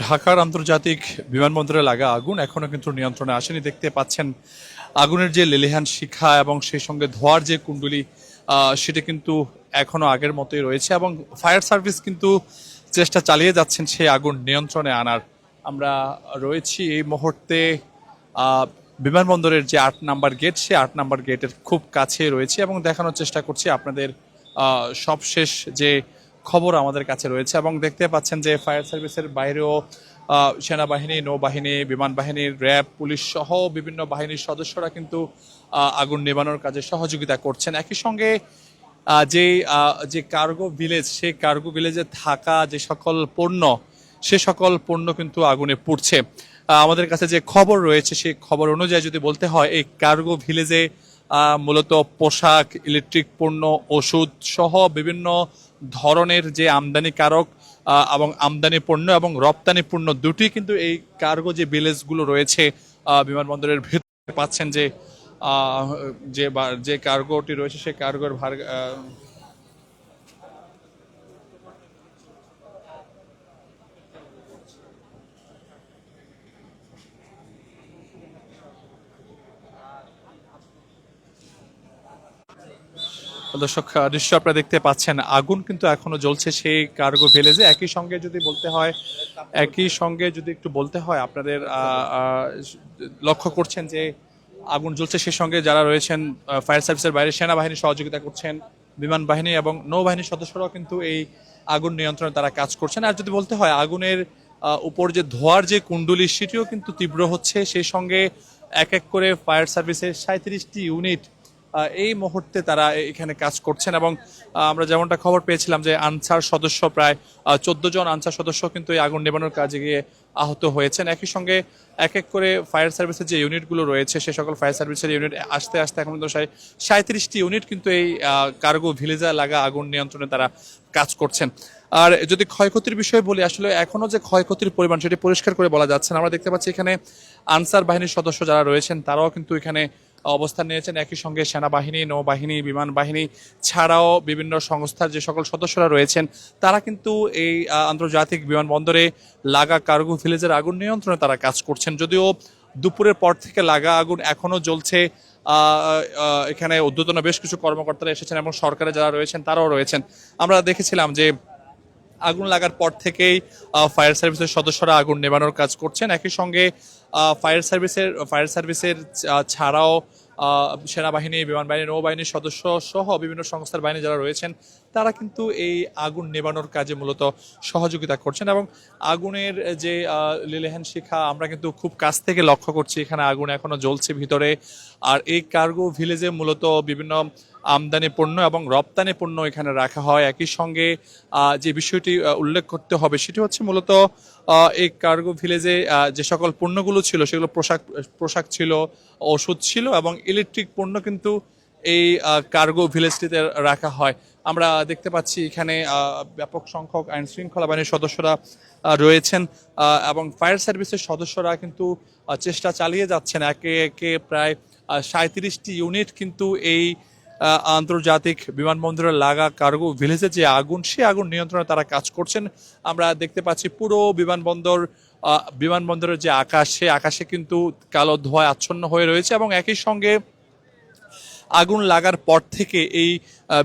ঢাকার আন্তর্জাতিক বিমানবন্দরে লাগা আগুন এখনও কিন্তু নিয়ন্ত্রণে আসেনি। দেখতে পাচ্ছেন, আগুনের যে লেলিহান শিখা এবং সেই সঙ্গে ধোয়ার যে কুণ্ডলি সেটা কিন্তু এখনও আগের মতোই রয়েছে এবং ফায়ার সার্ভিস কিন্তু চেষ্টা চালিয়ে যাচ্ছেন সেই আগুন নিয়ন্ত্রণে আনার। আমরা রয়েছি এই মুহূর্তে বিমানবন্দরের যে আট নাম্বার গেট সে আট নাম্বার গেটের খুব কাছে রয়েছে এবং দেখানোর চেষ্টা করছি আপনাদের সবশেষ যে খবর আমাদের কাছে রয়েছে এবং দেখতে পাচ্ছেন যে ফায়ার সার্ভিসের বাইরেও সেনাবাহিনী, নৌবাহিনী বিমান বাহিনীর র্যাব, পুলিশ সহ বিভিন্ন বাহিনীর সদস্যরা কিন্তু আগুন নেবানোর কাজে সহযোগিতা করছেন। একই সঙ্গে যে যে কার্গো ভিলেজ, সেই কার্গো ভিলেজে থাকা যে সকল পণ্য, সে সকল পণ্য কিন্তু আগুনে পুড়ছে। আমাদের কাছে যে খবর রয়েছে, সেই খবর অনুযায়ী যদি বলতে হয়, এই কার্গো ভিলেজে মূলত পোশাক, ইলেকট্রিক পণ্য, ওষুধ সহ বিভিন্ন ধরনের যে আমদানিকারক কারক এবং আমদানি পণ্য এবং রপ্তানি পণ্য দুটি কিন্তু এই কার্গো যে বিলেজগুলো রয়েছে বিমানবন্দরের ভেতরে পাচ্ছেন যে যে কার্গোটি রয়েছে, সেই কার্গোর ভার দর্শক নিশ্চয় আপনারা দেখতে পাচ্ছেন আগুন কিন্তু এখনও জ্বলছে সেই কার্গো ভিলেজে। একই সঙ্গে যদি বলতে হয়, একই সঙ্গে যদি একটু বলতে হয়, আপনাদের লক্ষ্য করছেন যে আগুন জ্বলছে সেই সঙ্গে যারা রয়েছেন ফায়ার সার্ভিসের বাইরে সেনাবাহিনী সহযোগিতা করছেন, বিমান বাহিনী এবং নৌবাহিনীর সদস্যরাও কিন্তু এই আগুন নিয়ন্ত্রণে তারা কাজ করছেন। আর যদি বলতে হয়, আগুনের উপর যে ধোয়ার যে কুণ্ডলি, সেটিও কিন্তু তীব্র হচ্ছে। সেই সঙ্গে এক এক করে ফায়ার সার্ভিসের সাঁত্রিশটি ইউনিট এই মুহূর্তে তারা এখানে কাজ করছেন এবং আমরা যেমনটা খবর পেয়েছিলাম যে আনসার সদস্য প্রায় চোদ্দ জন আনসার সদস্য কিন্তু এই আগুন নেবানোর কাজে গিয়ে আহত হয়েছেন। একই সঙ্গে এক এক করে ফায়ার সার্ভিসের যে ইউনিটগুলো রয়েছে, সে সকল ফায়ার সার্ভিসের ইউনিট আস্তে আস্তে এখন পর্যন্ত প্রায় সাঁত্রিশটি ইউনিট কিন্তু এই কার্গো ভিলেজা লাগা আগুন নিয়ন্ত্রণে তারা কাজ করছেন। আর যদি ক্ষয়ক্ষতির বিষয়ে বলি, আসলে এখনও যে ক্ষয়ক্ষতির পরিমাণ সেটি পরিষ্কার করে বলা যাচ্ছে না। আমরা দেখতে পাচ্ছি এখানে আনসার বাহিনীর সদস্য যারা রয়েছেন, তারাও কিন্তু এখানে অবস্থান নিয়েছেন। একই সঙ্গে সেনাবাহিনী, নৌবাহিনী বিমান বাহিনী ছাড়াও বিভিন্ন সংস্থার যে সকল সদস্যরা রয়েছেন, তারা কিন্তু এই আন্তর্জাতিক বিমানবন্দরে লাগা কার্গো ভিলেজের আগুন নিয়ন্ত্রণে তারা কাজ করছেন। যদিও দুপুরের পর থেকে লাগা আগুন এখনও জ্বলছে এখানে ঊর্ধ্বতন বেশ কিছু কর্মকর্তারা এসেছেন এবং সরকারে যারা রয়েছেন তারাও রয়েছেন। আমরা দেখেছিলাম যে আগুন লাগার পর থেকেই ফায়ার সার্ভিসের সদস্যরা আগুন নেবানোর কাজ করছেন। একই সঙ্গে ফায়ার সার্ভিসের ফায়ার সার্ভিসের ছাড়াও সেনাবাহিনী বিমান বাহিনী নৌবাহিনীর সদস্য সহ বিভিন্ন সংস্থার বাহিনী যারা রয়েছেন, তারা কিন্তু এই আগুন নেবানোর কাজে মূলত সহযোগিতা করছেন এবং আগুনের যে লিলেহান শিখা, আমরা কিন্তু খুব কাছ থেকে লক্ষ্য করছি, এখানে আগুন এখনও জ্বলছে ভিতরে। আর এই কার্গো ভিলেজে মূলত বিভিন্ন আমদানি পণ্য এবং রপ্তানি পণ্য এখানে রাখা হয়। একই সঙ্গে যে বিষয়টি উল্লেখ করতে হবে সেটি হচ্ছে মূলত এই কার্গো ভিলেজে যে সকল পণ্যগুলো ছিল, সেগুলো পোশাক পোশাক ছিল, ওষুধ ছিল এবং ইলেকট্রিক পণ্য কিন্তু এই কার্গো ভিলেজটিতে রাখা হয়। আমরা দেখতে পাচ্ছি এখানে ব্যাপক সংখ্যক আইন শৃঙ্খলা বাহিনীর সদস্যরা রয়েছেন এবং ফায়ার সার্ভিসের সদস্যরা কিন্তু চেষ্টা চালিয়ে যাচ্ছেন। একে একে প্রায় সাঁত্রিশটি ইউনিট কিন্তু এই আন্তর্জাতিক বিমানবন্দরে লাগা কার্গো ভিলেজে যে আগুন, সে আগুন নিয়ন্ত্রণে তারা কাজ করছেন। আমরা দেখতে পাচ্ছি পুরো বিমানবন্দর বিমানবন্দরের যে আকাশ সে আকাশে কিন্তু কালো ধোঁয়ায় আচ্ছন্ন হয়ে রয়েছে এবং একই সঙ্গে আগুন লাগার পর থেকে এই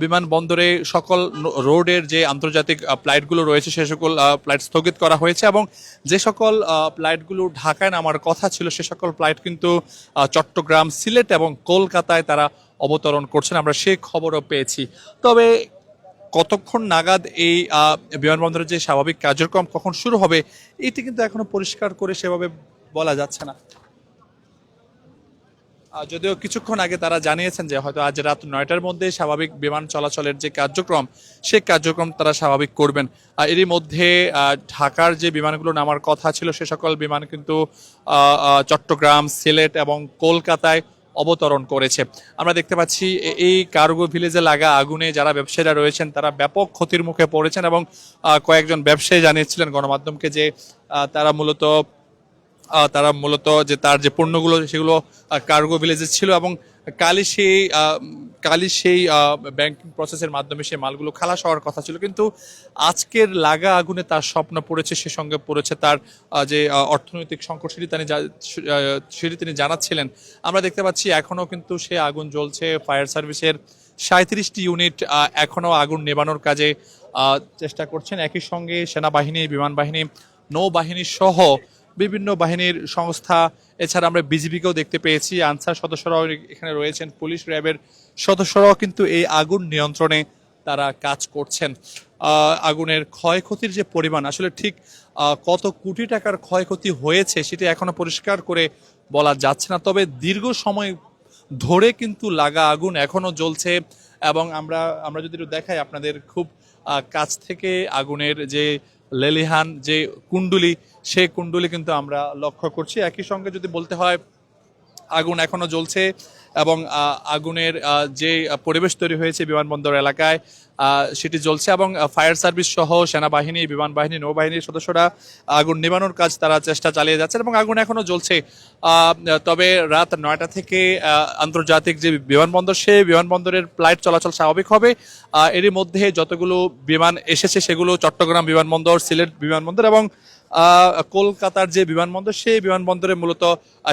বিমানবন্দরে সকল রোডের যে আন্তর্জাতিক ফ্লাইটগুলো রয়েছে, সে সকল ফ্লাইট স্থগিত করা হয়েছে এবং যে সকল ফ্লাইটগুলো ঢাকায় নামার কথা ছিল, সে সকল ফ্লাইট কিন্তু চট্টগ্রাম, সিলেট এবং কলকাতায় তারা অবতরণ করছেন, আমরা সেই খবরও পেয়েছি। তবে কতক্ষণ নাগাদ এই বিমানবন্দরের যে স্বাভাবিক কার্যক্রম কখন শুরু হবে, এটি কিন্তু এখনও পরিষ্কার করে সেভাবে বলা যাচ্ছে না। যদিও কিছুক্ষণ আগে তারা জানিয়েছেন যে হয়তো আজ রাত নয়টার মধ্যে স্বাভাবিক বিমান চলাচলের যে কার্যক্রম সে কার্যক্রম তারা স্বাভাবিক করবেন। আর এরই মধ্যে ঢাকার যে বিমানগুলো নামার কথা ছিল, সে সকল বিমান কিন্তু চট্টগ্রাম, সিলেট এবং কলকাতায় অবতরণ করেছে। আমরা দেখতে পাচ্ছি এই কার্গো ভিলেজে লাগা আগুনে যারা ব্যবসায়ীরা রয়েছেন, তারা ব্যাপক ক্ষতির মুখে পড়েছেন এবং কয়েকজন ব্যবসায়ী জানিয়েছিলেন গণমাধ্যমকে যে তারা মূলত তারা মূলত যে তার যে পণ্যগুলো, সেগুলো কার্গো ভিলেজে ছিল এবং কালই সেই কালই সেই ব্যাংকিং প্রসেসের মাধ্যমে সেই মালগুলো খালাস হওয়ার কথা ছিল। কিন্তু আজকের লাগা আগুনে তার স্বপ্ন পড়েছে, সে সঙ্গে পড়েছে তার যে অর্থনৈতিক সংকট সেটি তিনি সেটি তিনি জানাচ্ছিলেন। আমরা দেখতে পাচ্ছি এখনও কিন্তু সে আগুন জ্বলছে। ফায়ার সার্ভিসের সাঁত্রিশটি ইউনিট এখনও আগুন নেবানোর কাজে চেষ্টা করছেন। একই সঙ্গে সেনাবাহিনী বিমান বাহিনী নৌবাহিনী সহ বিভিন্ন বাহিনীর সংস্থা, এছাড়া আমরা বিজিবিকেও দেখতে পেয়েছি। আনসার সদস্যরাও এখানে রয়েছেন। পুলিশ র্যাবের সদস্যরাও কিন্তু এই আগুন নিয়ন্ত্রণে তারা কাজ করছেন। আগুনের ক্ষয়ক্ষতির যে পরিমাণ, আসলে ঠিক কত কোটি টাকার ক্ষয়ক্ষতি হয়েছে সেটি এখনও পরিষ্কার করে বলা যাচ্ছে না। তবে দীর্ঘ সময় ধরে কিন্তু লাগা আগুন এখনও জ্বলছে এবং আমরা আমরা যদি একটু দেখাই আপনাদের খুব কাছ থেকে আগুনের যে লেলিহান, যে কুণ্ডুলি সেই কুণ্ডুলি কিন্তু আমরা লক্ষ্য করছি। একই সঙ্গে যদি বলতে হয়, আগুন এখনও জ্বলছে। এবং আগুনের যে পরিবেশ তৈরি হয়েছে বিমানবন্দর এলাকায় সেটি জ্বলছে এবং ফায়ার সার্ভিস সহ সেনাবাহিনী বিমান বাহিনী নৌবাহিনীর সদস্যরা আগুন নেবানোর কাজ তারা চেষ্টা চালিয়ে যাচ্ছেন এবং আগুন এখনও জ্বলছে। তবে রাত নয়টা থেকে আন্তর্জাতিক যে বিমানবন্দর, সেই বিমানবন্দরের ফ্লাইট চলাচল স্বাভাবিক হবে। এরই মধ্যে যতগুলো বিমান এসেছে সেগুলো চট্টগ্রাম বিমানবন্দর, সিলেট বিমানবন্দর এবং কলকাতার যে বিমানবন্দর, সেই বিমানবন্দরে মূলত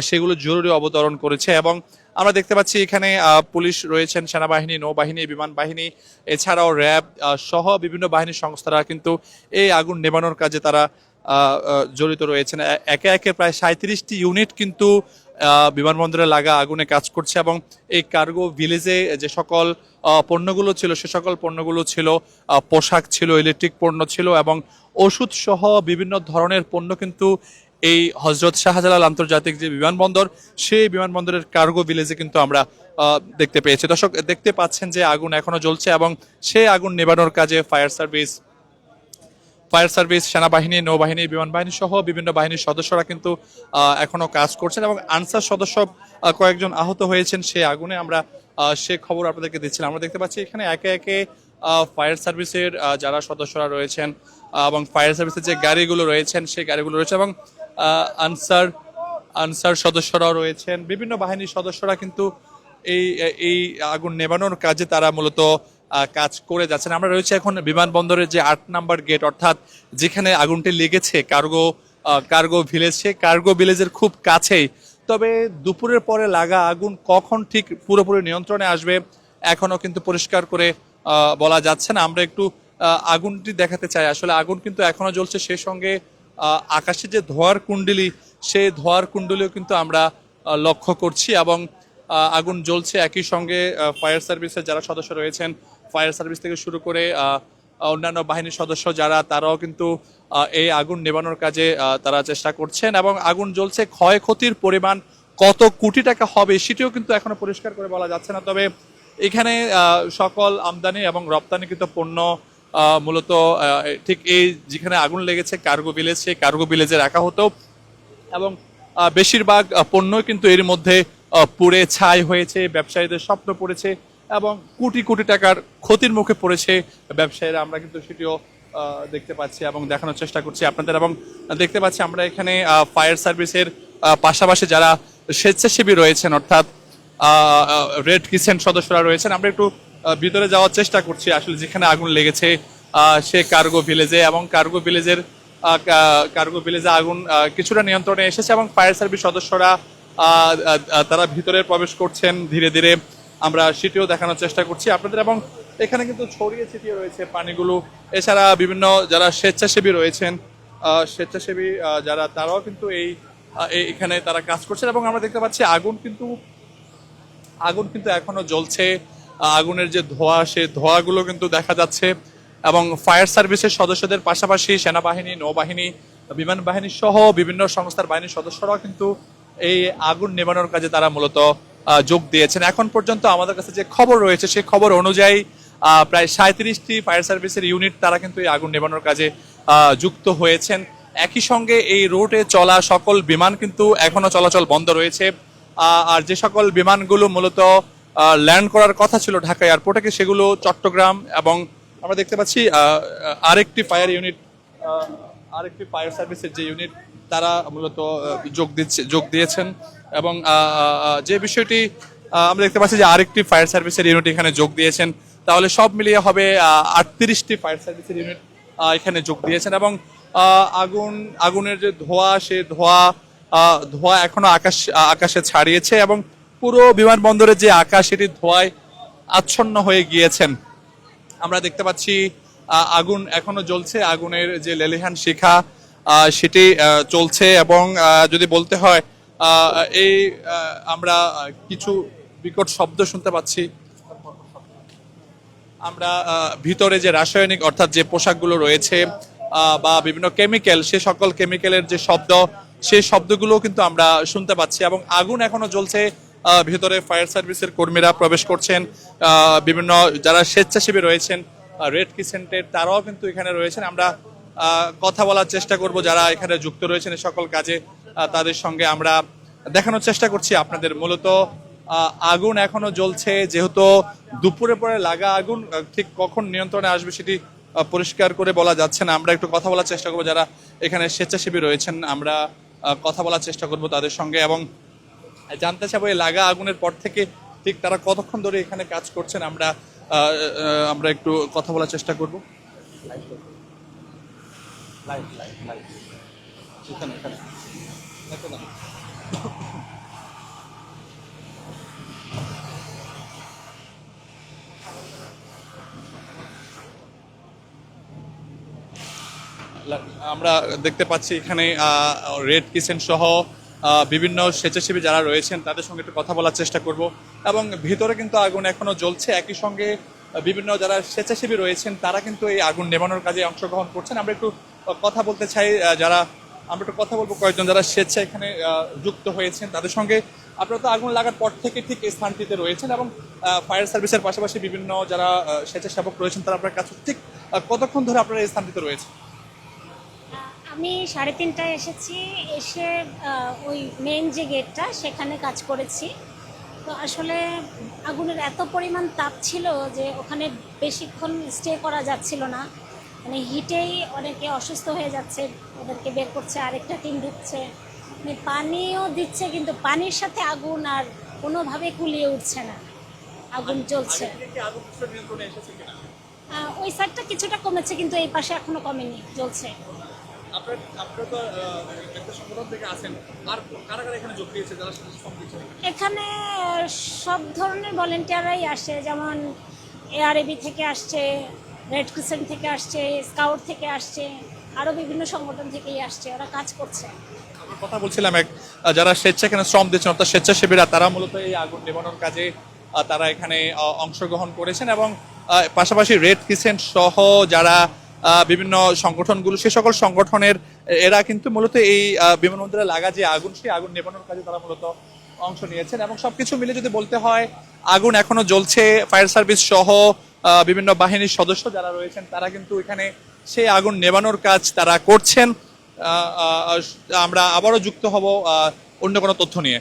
সেগুলো জরুরি অবতরণ করেছে এবং আমরা দেখতে পাচ্ছি এখানে পুলিশ রয়েছেন, সেনাবাহিনী, নৌবাহিনী বিমান বাহিনী এছাড়াও র্যাব সহ বিভিন্ন বাহিনীর সংস্থারা কিন্তু এই আগুন নেবানোর কাজে তারা জড়িত রয়েছেন। একে একে প্রায় সাঁত্রিশটি ইউনিট কিন্তু বিমানবন্দরে লাগা আগুনে কাজ করছে এবং এই কার্গো ভিলেজে যে সকল পণ্যগুলো ছিল, সে সকল পণ্যগুলো ছিল পোশাক ছিল, ইলেকট্রিক পণ্য ছিল এবং ওষুধ সহ বিভিন্ন ধরনের পণ্য কিন্তু এই হজরত শাহজালাল আন্তর্জাতিক যে বিমানবন্দর, সেই বিমানবন্দরের কার্গো ভিলেজে কিন্তু আমরা দেখতে পেয়েছি। দর্শক, দেখতে পাচ্ছেন যে আগুন এখনও জ্বলছে এবং সেই আগুন নেবানোর কাজে ফায়ার সার্ভিস ফায়ার সার্ভিস সেনাবাহিনী, নৌবাহিনী বিমান বাহিনী সহ বিভিন্ন বাহিনীর সদস্যরা কিন্তু এখনও কাজ করছেন এবং আনসার সদস্য কয়েকজন আহত হয়েছেন সেই আগুনে আমরা সে খবর আপনাদেরকে দিচ্ছিলাম। আমরা দেখতে পাচ্ছি এখানে একে একে ফায়ার সার্ভিসের যারা সদস্যরা রয়েছেন এবং ফায়ার সার্ভিসের যে গাড়িগুলো রয়েছেন, সেই গাড়িগুলো রয়েছে এবং আনসার আনসার সদস্যরাও রয়েছেন। বিভিন্ন বাহিনীর সদস্যরা কিন্তু এই এই আগুন নেবানোর কাজে তারা মূলত কাজ করে যাচ্ছেন। আমরা রয়েছে এখন বিমানবন্দরের যে আট নাম্বার গেট, অর্থাৎ যেখানে আগুনটি লেগেছে, কার্গো কার্গো ভিলেজ সে কার্গো ভিলেজের খুব কাছেই। তবে দুপুরের পরে লাগা আগুন কখন ঠিক পুরোপুরি নিয়ন্ত্রণে আসবে, এখনও কিন্তু পরিষ্কার করে বলা যাচ্ছে না। আমরা একটু আগুনটি দেখাতে চাই। আসলে আগুন কিন্তু এখনও জ্বলছে, সেই সঙ্গে আকাশে যে ধোয়ার কুণ্ডলি, সেই ধোয়ার কুণ্ডলিও কিন্তু আমরা লক্ষ্য করছি এবং আগুন জ্বলছে একই সঙ্গে ফায়ার সার্ভিসের যারা সদস্য রয়েছেন, ফায়ার সার্ভিস থেকে শুরু করে অন্যান্য বাহিনীর সদস্য যারা, তারাও কিন্তু এই আগুন নেবানোর কাজে তারা চেষ্টা করছেন এবং আগুন জ্বলছে ক্ষয়ক্ষতির পরিমাণ কত কোটি টাকা হবে সেটিও কিন্তু এখনও পরিষ্কার করে বলা যাচ্ছে না। তবে এখানে সকল আমদানি এবং রপ্তানিকৃত পণ্য মূলত ঠিক এই যেখানে আগুন লেগেছে, কার্গো ভিলেজ, সেই কার্গো ভিলেজে রাখা হতো। এবং বেশিরভাগ পণ্য কিন্তু এর মধ্যে পুড়ে ছাই হয়েছে, ব্যবসায়ীদের স্বপ্ন পড়েছে এবং কোটি কোটি টাকার ক্ষতির মুখে পড়েছে ব্যবসায়ীরা। আমরা কিন্তু সেটিও দেখতে পাচ্ছি এবং দেখানোর চেষ্টা করছি আপনাদের। এবং দেখতে পাচ্ছি আমরা এখানে ফায়ার সার্ভিসের পাশাপাশি যারা স্বেচ্ছাসেবী রয়েছেন, অর্থাৎ রেড কিচেন সদস্যরা রয়েছেন, আমরা একটু ভিতরে যাওয়ার চেষ্টা করছি। আসলে যেখানে আগুন লেগেছে সে কার্গো ভিলেজে এবং কার্গো ভিলেজের কার্গো ভিলেজে আগুন কিছুটা নিয়ন্ত্রণে এসেছে এবং ফায়ার সার্ভিস সদস্যরা তারা ভিতরে প্রবেশ করছেন ধীরে ধীরে। আমরা সেটিও দেখানোর চেষ্টা করছি আপনাদের এবং এখানে কিন্তু ছড়িয়ে ছিটিয়ে রয়েছে পানিগুলো। এছাড়া বিভিন্ন যারা স্বেচ্ছাসেবী রয়েছেন স্বেচ্ছাসেবী যারা তারাও কিন্তু এই- এখানে তারা কাজ করছেন এবং আমরা দেখতে পাচ্ছি আগুন কিন্তু আগুন কিন্তু এখনও জ্বলছে। আগুনের যে ধোঁয়া, সে ধোঁয়াগুলো কিন্তু দেখা যাচ্ছে। এবং ফায়ার সার্ভিসের সদস্যদের পাশাপাশি সেনাবাহিনী, নৌবাহিনী, বিমান বাহিনী সহ বিভিন্ন সংস্থার বাহিনীর সদস্যরাও কিন্তু এই আগুন নেবানোর কাজে তারা মূলত যোগ দিয়েছেন। এখন পর্যন্ত আমাদের কাছে যে খবর রয়েছে, সেই খবর অনুযায়ী প্রায় সাঁত্রিশটি ফায়ার সার্ভিসের ইউনিট তারা কিন্তু এই আগুন নেবানোর কাজে যুক্ত হয়েছেন। একই সঙ্গে এই রুটে চলা সকল বিমান কিন্তু এখনও চলাচল বন্ধ রয়েছে। আর যে সকল বিমানগুলো মূলত ল্যান্ড করার কথা ছিল ঢাকা এয়ারপোর্টে, সেগুলো চট্টগ্রাম এবং আমরা দেখতে পাচ্ছি আরেকটি ফায়ার ইউনিট আরেকটি ফায়ার সার্ভিসের যে ইউনিট, তারা মূলত যোগ দিচ্ছে, যোগ দিয়েছেন। এবং যে বিষয়টি আমরা দেখতে পাচ্ছি যে আরেকটি ফায়ার সার্ভিসের ইউনিট এখানে যোগ দিয়েছেন। তাহলে সব মিলিয়ে হবে আটত্রিশটি ফায়ার সার্ভিসের ইউনিট এখানে যোগ দিয়েছেন। এবং আগুন, আগুনের যে ধোঁয়া, সে ধোঁয়া ধোঁয়া এখনও আকাশ, আকাশে ছাড়িয়েছে এবং পুরো বিমানবন্দরের যে আকাশ, এটি ধোঁয়ায় আচ্ছন্ন হয়ে গিয়েছেন। আমরা দেখতে পাচ্ছি আগুন এখনও জ্বলছে। আগুনের যে লেলিহান শিখা সেটি চলছে এবং যদি বলতে হয় এই আমরা কিছু বিকট শব্দ শুনতে পাচ্ছি। আমরা ভিতরে যে রাসায়নিক, অর্থাৎ যে পোশাকগুলো রয়েছে বা বিভিন্ন কেমিক্যাল, সে সকল কেমিক্যালের যে শব্দ সেই শব্দগুলো কিন্তু আমরা শুনতে পাচ্ছি এবং আগুন এখনও জ্বলছে। ভিতরে ফায়ার সার্ভিসের কর্মীরা প্রবেশ করছেন। বিভিন্ন যারা স্বেচ্ছাসেবী রয়েছেন রেড কিসেন্টের তারাও কিন্তু এখানে রয়েছেন। আমরা কথা বলার চেষ্টা করব যারা এখানে যুক্ত রয়েছেন সকল কাজে। তাদের সঙ্গে আমরা দেখানোর চেষ্টা করছি আপনাদের। মূলত আগুন এখনও জ্বলছে। যেহেতু দুপুরে পরে লাগা আগুন ঠিক কখন নিয়ন্ত্রণে আসবে সেটি পরিষ্কার করে বলা যাচ্ছে না। আমরা একটু কথা বলার চেষ্টা করব যারা এখানে স্বেচ্ছাসেবী রয়েছেন। আমরা কথা বলার চেষ্টা করব তাদের সঙ্গে এবং জানতে চাবো এই লাগা আগুনের পর থেকে ঠিক তারা কতক্ষণ ধরে এখানে কাজ করছেন? আমরা আমরা একটু কথা বলার চেষ্টা করব। আমরা দেখতে পাচ্ছি এখানে রেড কিচেন সহ বিভিন্ন স্বেচ্ছাসেবী যারা রয়েছেন, তাদের সঙ্গে একটু কথা বলার চেষ্টা করব। এবং ভিতরে কিন্তু আগুন এখনও জ্বলছে। একই সঙ্গে বিভিন্ন যারা স্বেচ্ছাসেবী রয়েছেন, তারা কিন্তু এই আগুন নেভানোর কাজে অংশগ্রহণ করছেন। আমরা একটু কথা বলতে চাই যারা, আমরা একটু কথা বলব কয়েকজন যারা স্বেচ্ছা এখানে যুক্ত হয়েছেন, তাদের সঙ্গে। আপনারা তো আগুন লাগার পর থেকে ঠিক এই স্থানটিতে রয়েছেন এবং ফায়ার সার্ভিসের পাশাপাশি বিভিন্ন যারা স্বেচ্ছাসেবক রয়েছেন, তারা আপনার কাছে ঠিক কতক্ষণ ধরে আপনারা এই স্থানটিতে রয়েছে আমি সাড়ে তিনটায় এসেছি এসে ওই মেন যে গেটটা সেখানে কাজ করেছি। তো আসলে আগুনের এত পরিমাণ তাপ ছিল যে ওখানে বেশিক্ষণ স্টে করা যাচ্ছিল না। মানে হিটেই অনেকে অসুস্থ হয়ে যাচ্ছে ওদেরকে বের করছে আরেকটা টিম ঢুকছে। মানে পানিও দিচ্ছে কিন্তু পানির সাথে আগুন আর কোনোভাবে কুলিয়ে উঠছে না। আগুন জ্বলছে। আহ, ওই সাইডটা কিছুটা কমেছে কিন্তু এই পাশে এখনও কমেনি জ্বলছে। আপনার আপনারা তো একটা সংগঠন থেকে আছেন। আর কারা কারা এখানে যোগ দিয়েছে? যারা সাথে শ্রম দিচ্ছে এখানে সব ধরনের ভলেন্টিয়াররাই আসে। যেমন এআরএবি থেকে আসছে রেড ক্রিসেন্ট থেকে আসছে স্কাউট থেকে আসছে আরও বিভিন্ন সংগঠন থেকেই আসছে। ওরা কাজ করছে। আমরা কথা বলছিলাম এক যারা স্বেচ্ছা এখানে শ্রম দিচ্ছেন অর্থাৎ স্বেচ্ছাসেবীরা তারা মূলত এই আগুন নেভানোর কাজে তারা এখানে অংশগ্রহণ করেছেন এবং পাশাপাশি রেড ক্রিসেন্ট সহ যারা বিভিন্ন সংগঠনগুলো, সে সকল সংগঠনের, এরা কিন্তু মূলত এই বিমানবন্দরে লাগা যে আগুন, সেই আগুন নেভানোর কাজে তারা মূলত অংশ নিয়েছেন এবং সবকিছু মিলে যদি বলতে হয়, আগুন এখনও জ্বলছে, ফায়ার সার্ভিস সহ বিভিন্ন বাহিনীর সদস্য যারা রয়েছেন, তারা কিন্তু এখানে সেই আগুন নেভানোর কাজ তারা করছেন। আমরা আবারও যুক্ত হব অন্য কোনো তথ্য নিয়ে।